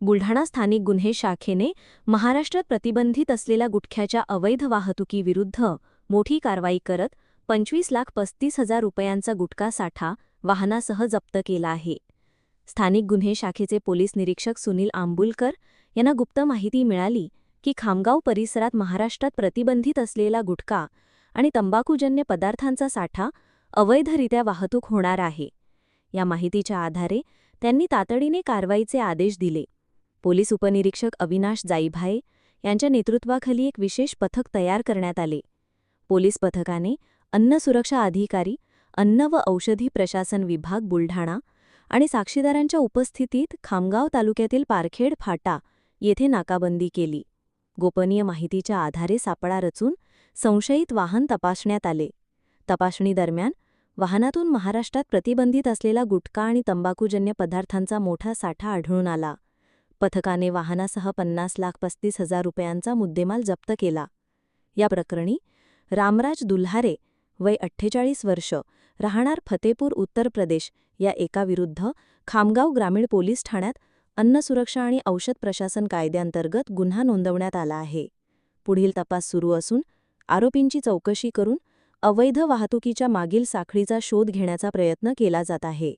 बुलढाणा स्थानिक गुन्हे शाखेने महाराष्ट्रात प्रतिबंधित असलेल्या गुटख्याच्या अवैध वाहतुकीविरुद्ध मोठी कारवाई करत पंचवीस लाख पस्तीस हजार रुपयांचा गुटखा साठा वाहनासह जप्त केला आहे. स्थानिक गुन्हे शाखेचे पोलीस निरीक्षक सुनील आंबुलकर यांना गुप्त माहिती मिळाली की खामगाव परिसरात महाराष्ट्रात प्रतिबंधित असलेला गुटखा आणि तंबाखूजन्य पदार्थांचा साठा अवैधरित्या वाहतूक होणार आहे. या माहितीच्या आधारे त्यांनी तातडीने कारवाईचे आदेश दिले. पोलीस उपनिरीक्षक अविनाश जाईभाये यांच्या नेतृत्वाखाली एक विशेष पथक तयार करण्यात आले. पोलीस पथकाने अन्न सुरक्षा अधिकारी अन्न व औषधी प्रशासन विभाग बुलढाणा आणि साक्षीदारांच्या उपस्थितीत खामगाव तालुक्यातील पारखेड फाटा येथे नाकाबंदी केली. गोपनीय माहितीच्या आधारे सापळा रचून संशयित वाहन तपासण्यात आले. तपासणीदरम्यान वाहनातून महाराष्ट्रात प्रतिबंधित असलेला गुटखा आणि तंबाखूजन्य पदार्थांचा मोठा साठा आढळून आला. पथकाने वाहनासह पन्नास लाख पस्तीस हजार रुपयांचा मुद्देमाल जप्त केला. या प्रकरणी रामराज दुल्हारे वय अठ्ठेचाळीस वर्ष राहणार फतेपूर उत्तर प्रदेश या एकाविरुद्ध खामगाव ग्रामीण पोलीस ठाण्यात अन्न सुरक्षा आणि औषध प्रशासन कायद्यांतर्गत गुन्हा नोंदवण्यात आला आहे. पुढील तपास सुरू असून आरोपींची चौकशी करून अवैध वाहतुकीच्या मागील साखळीचा शोध घेण्याचा प्रयत्न केला जात आहे.